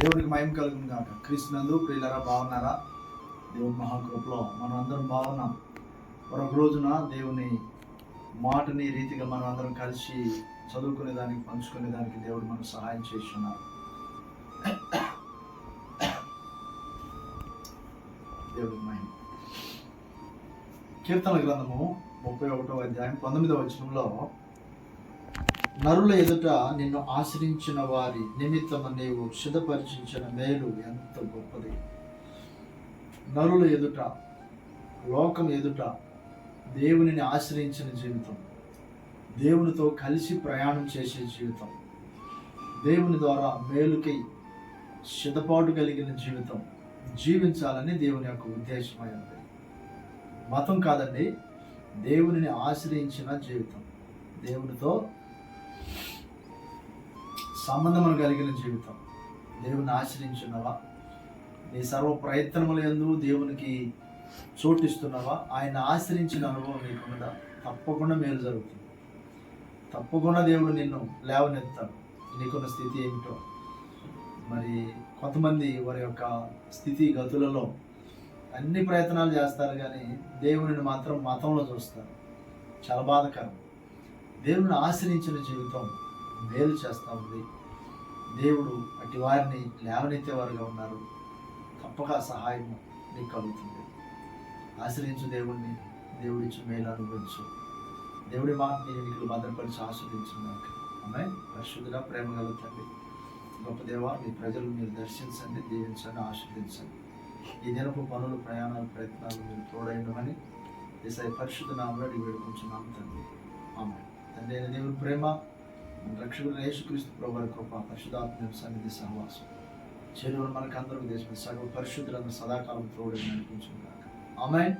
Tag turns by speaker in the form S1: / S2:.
S1: దేవుడికి మయం కలుగును కాక క్రీస్తునందు ప్రియులరా బాగున్నారా? దేవుడి మహాకృపలో మనం అందరం బాగున్నాం. మరొక రోజున దేవుని మాటని రీతిగా మనం అందరం కలిసి చదువుకునే దానికి పంచుకునే దానికి దేవుడు మనకు సహాయం చేస్తున్నారు. దేవుడి మహిమ. కీర్తన గ్రంథము ముప్పై ఒకటో అధ్యాయం పంతొమ్మిదవ వచనంలో నరుల ఎదుట నిన్ను ఆశ్రయించిన వారి నిమిత్తము నీవు సిద్ధపరిచించిన మేలు ఎంత గొప్పది. నరుల ఎదుట లోకం ఎదుట దేవునిని ఆశ్రయించిన జీవితం దేవునితో కలిసి ప్రయాణం చేసే జీవితం దేవుని ద్వారా మేలుకై సిద్ధపాటు కలిగిన జీవితం జీవించాలని దేవుని యొక్క ఉద్దేశమైంది మతం కాదండి దేవునిని ఆశ్రయించిన జీవితం. దేవునితో సంబంధం కలిగిన జీవితం. దేవుని ఆశ్రయించున్నవా? నీ సర్వ ప్రయత్నముల ఎందు దేవునికి చోటిస్తున్నావా? ఆయన ఆశ్రయించిన అనుభవం నీకున్నదా తప్పకుండా మేలు జరుగుతుంది. తప్పకుండా దేవుడు నిన్ను లేవనెత్తాడు. నీకున్న స్థితి ఏమిటో? మరి కొంతమంది వారి యొక్క స్థితి గతులలో అన్ని ప్రయత్నాలు చేస్తారు కానీ దేవునిని మాత్రం మతంలో చూస్తారు. చాలా బాధకరం. దేవుని ఆశ్రయించిన జీవితం మేలు చేస్తూ ఉంది. దేవుడు అటు వారిని లేవనెత్తేవారుగా ఉన్నారు. తప్పక సహాయం నీకు కలుగుతుంది. ఆశ్రయించు దేవుణ్ణి దేవుడిచ్చు మేలు అనుభవించు. దేవుడి మాట నేను నీకు భద్రపరిచి ఆశ్రయించున్నాక అమ్మాయి పరిశుద్ధుగా ప్రేమ కలుగుతండి గొప్ప దేవ మీ ప్రజలు మీరు దర్శించండి దీవించండి ఆశ్రయించండి ఈ దినపు పనులు ప్రయాణాలు ప్రయత్నాలు మీరు తోడైండమని ఈసారి పరిశుద్ధ నామలో వేడుకుంటున్నాము తండ్రి. ఆమె తండ్రి అయిన దేవుని ప్రేమ రక్షకుడు యేసుక్రీస్తు ప్రభు కృప పరిశుధాత్మ సన్నిధి సహవాసం. చెరువులు మనకందరూ దేశం సగం పరిశుద్ధులను సదాకాలం తోడని నడిపించుకున్నాక ఆమె